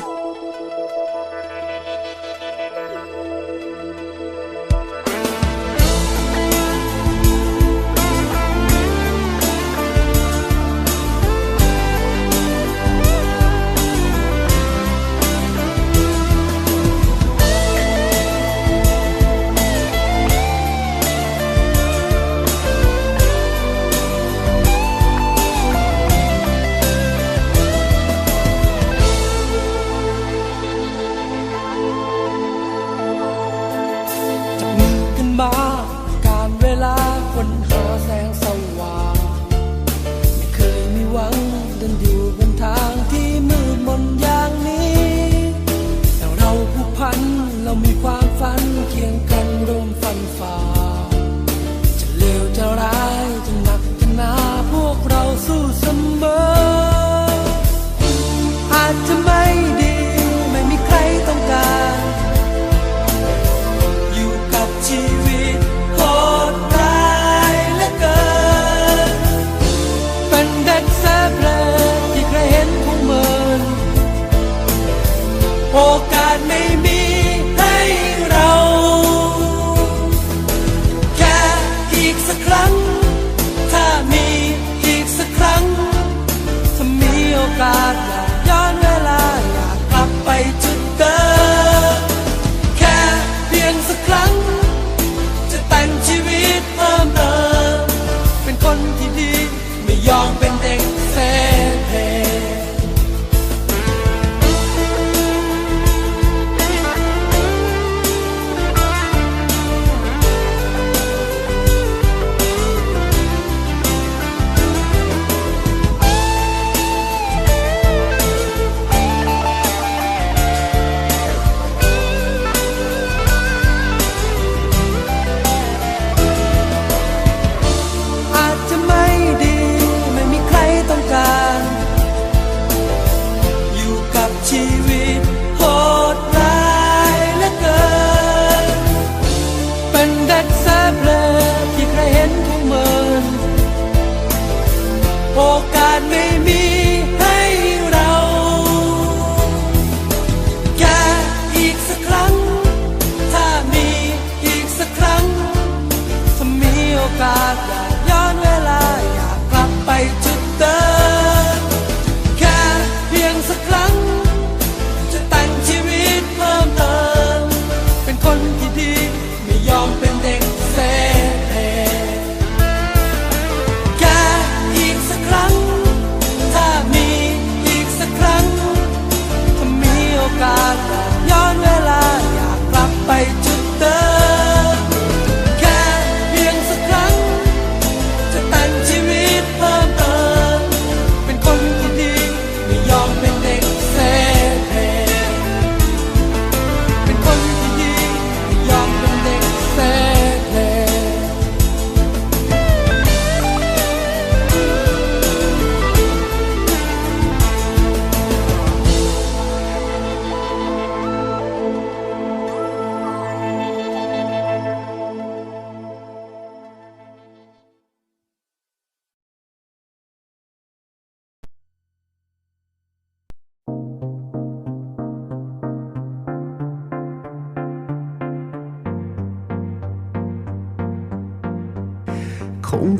ハハハハ。gone.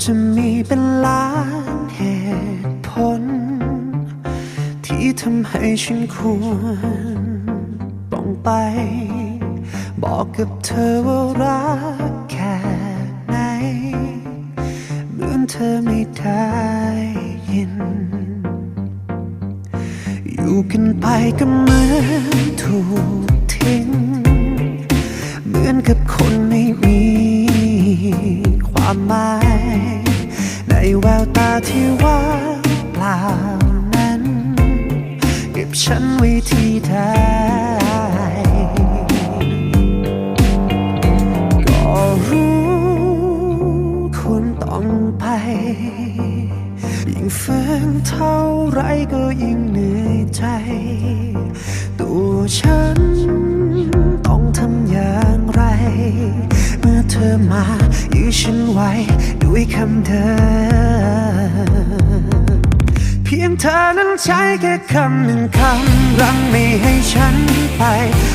จะมีเป็นล้านเหตุผล ที่ทำให้ฉันควรต้องไป บอกกับเธอว่ารักแค่ไหนเหมือนเธอไม่ได้ยิน อยู่กันไปก็เหมือนถูกทิ้ง ที่ว่าเปล่านั้น เก็บฉันไว้ที่ท้ก็รู้คุณต้องไป ยิ่งฝืนเท่าไรก็ยิ่งเหนื่อยใจ ตัวฉันต้องทำอย่างไร เมื่อเธอมายื้ฉันไว้ วยคำเดิเพียงเธอนั้นใช้แค่คำหนึ่งคำรังไม่ให้ฉันไป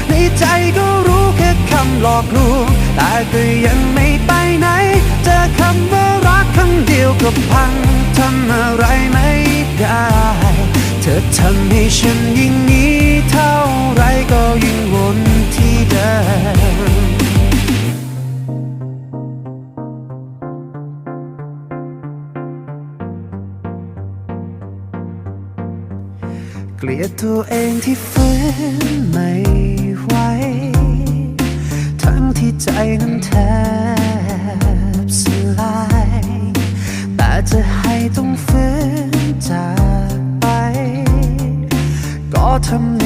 ในใจก็รู้แค่คำหลอกลวงแต่ก็ยังไม่ไปไหน เจอคำว่ารักคำเดียวก็พังทำอะไรไม่ได้ เธอทำให้ฉันยิ่งนี้เท่าไรก็ยิ่งวนที่เดิม กลียดตัวเองที่ฝืนไม่ไหว ทั้งที่ใจนั้นแทบสลาย แต่จะให้ต้องฝืนจากไป ก็ทำ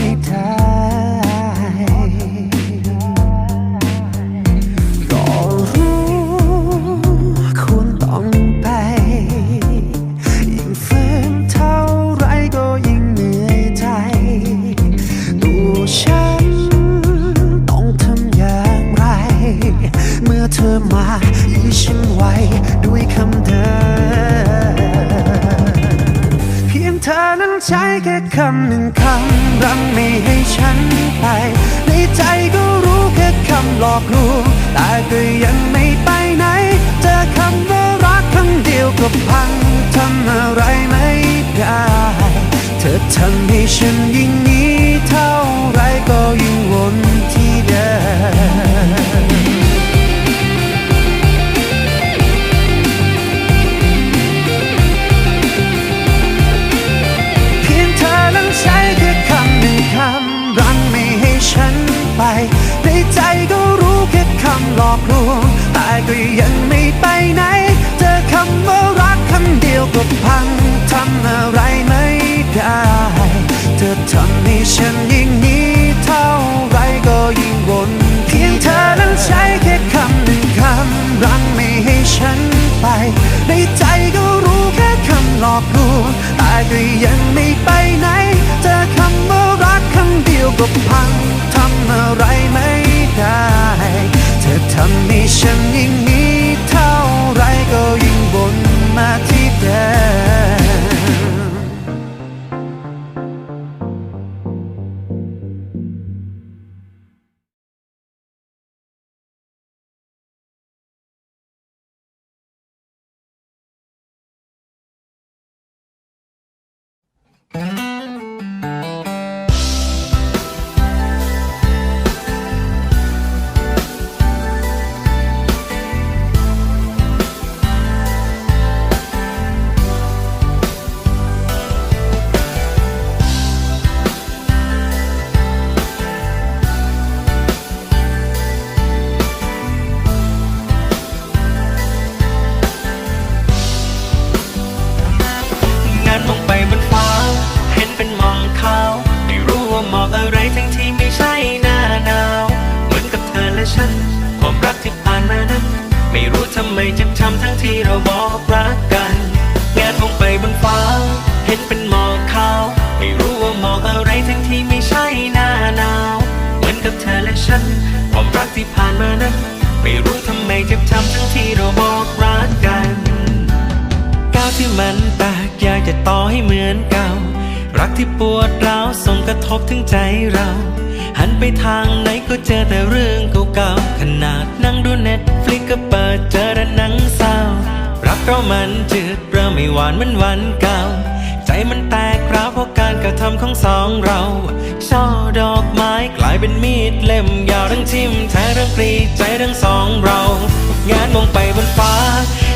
อนั้นใช้แค่คำหนึ่งคำรั้งไม่ให้ฉันไป ในใจก็รู้แค่คำหลอกลวงแต่ก็ยังไม่ไปไหน เจอคำว่ารักคำเดียวก็พังทำอะไรไม่ได้ เธอทำให้ฉันยิ่งนี้เท่าไรก็ยิ่งวนที่เดิม หลอกลวงแต่ก็ยังไม่ไปไหน เจอคำว่ารักคำเดียวก็พังทำอะไรไม่ได้ เธอทำให้ฉันยิ่งนี้เท่าไรก็ยิ่งวนเพียงเธอนั้นใช้แค่คำหนึ่งคำรั้งไม่ให้ฉันไป ในใจก็รู้แค่คำหลอกลวงแต่ก็ยังไม่ไปไหน เจอคำว่ารักคำเดียวก็พังทำอะไรไม่ ทำให้ฉันยิ่งมีเท่าไรก็ยิ่งบนมา ฉันความรักที่ผ่านมานั้น ไม่รู้ทำไมเจ็บช้ำทั้งที่เราบอกรักกัน ก้าวที่มันแตกอยากจะต่อให้เหมือนเก่า รักที่ปวดร้าวส่งกระทบถึงใจเรา หันไปทางไหนก็เจอแต่เรื่องเก่าๆขนาดนั่งดูเน็ตฟลิกก็เปิดเจอแต่หนังเศร้ารักเรามันจืดเริ่มไม่หวานเหมือนวันเก่า ใจมันแตก ร้าวเพราะการกระทำของสองเรา ช่อดอกไม้กลายเป็นมีดเล่มยาวทั้งทิ่มแทงทั้งกรีดใจทั้งสองเรา งานมองไปบนฟ้า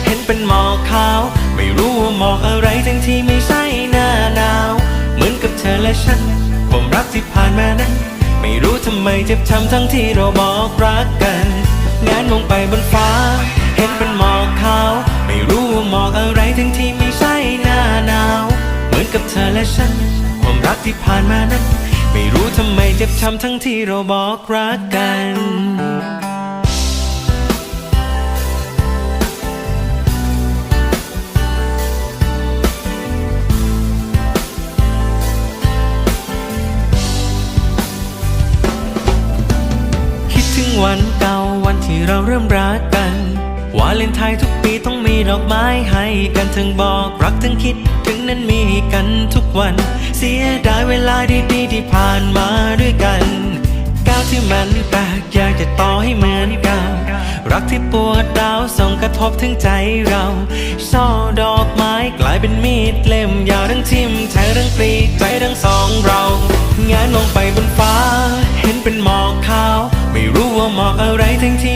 เห็นเป็นหมอกขาว ไม่รู้ว่าหมอกอะไรทั้งที่ไม่ใช่หน้าหนาว เหมือนกับเธอและฉันความรักที่ผ่านมานั้น ไม่รู้ทำไมเจ็บช้ำทั้งที่เราบอกรักกัน งานมองไปบนฟ้า เห็นเป็นหมอกขาว ไม่รู้ว่าหมอกอะไรทั้งที่ไม่ใช่หน้าหนาว กับเธอและฉัน ความรักที่ผ่านมานั้น ไม่รู้ทำไมเจ็บช้ำทั้งที่เราบอกรักกันคิดถึงวันเก่าวันที่เราเริ่มรักกัน วาเลนไทน์ทุก ดอกไม้ให้กันทั้งบอกรักทั้งคิดถึงนั้นมีกันทุกวัน เสียดายเวลาดีๆที่ผ่านมาด้วยกันก้าวที่มันแปลกอยากจะต่อให้เหมือนเก่ารักที่ปวดร้าวส่งกระทบถึงใจเราช่อดอกไม้กลายเป็นมีดเล่มยาวทั้งทิ่มแทงทั้งปลีใจทั้งสองเราแงนมองไปบนฟ้า เห็นเป็นหมอกขาว ไม่รู้ว่าหมอกอะไรทั้งที่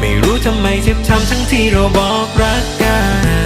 ไม่รู้ทำไมเจ็บช้ำทั้งที่เราบอกรักกัน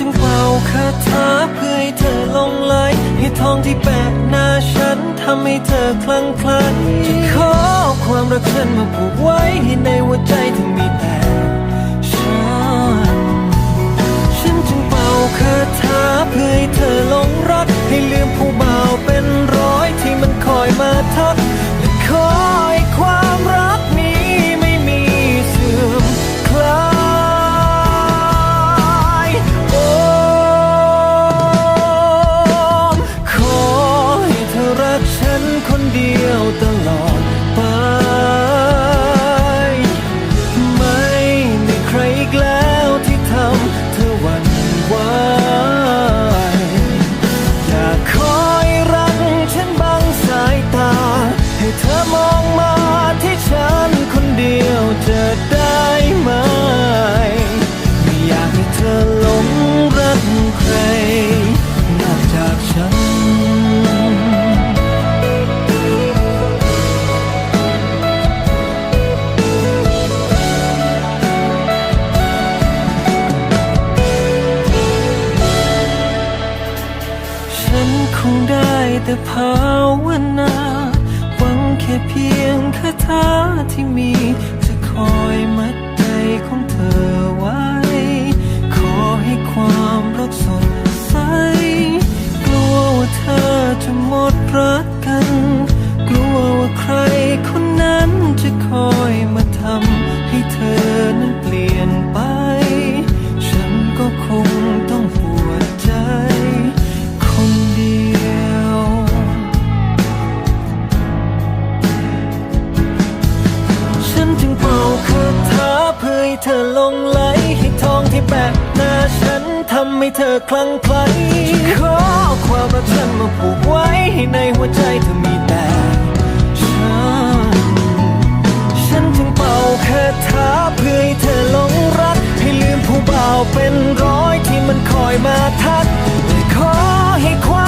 จึงเป่าคาถาเพื่อให้เธอลงไหลให้ทองที่แปะหน้าฉันทำให้เธอคลั่งไคล้จะขอความรักฉันมาผูกไว้ให้ในหัวใจที่มีแต่ ที่มี ไหลให้ทองที่แบกหน้าฉันทำให้เธอคลั่งไคล้ขอความรักฉันมาผูกไว้ให้ในหัวใจเธอมีแต่ฉัน ฉันจึงเป่าคาถาเพื่อให้เธอหลงรัก ให้ลืมผู้บ่าวเป็นร้อยที่มันคอยมาทักขอให้ความ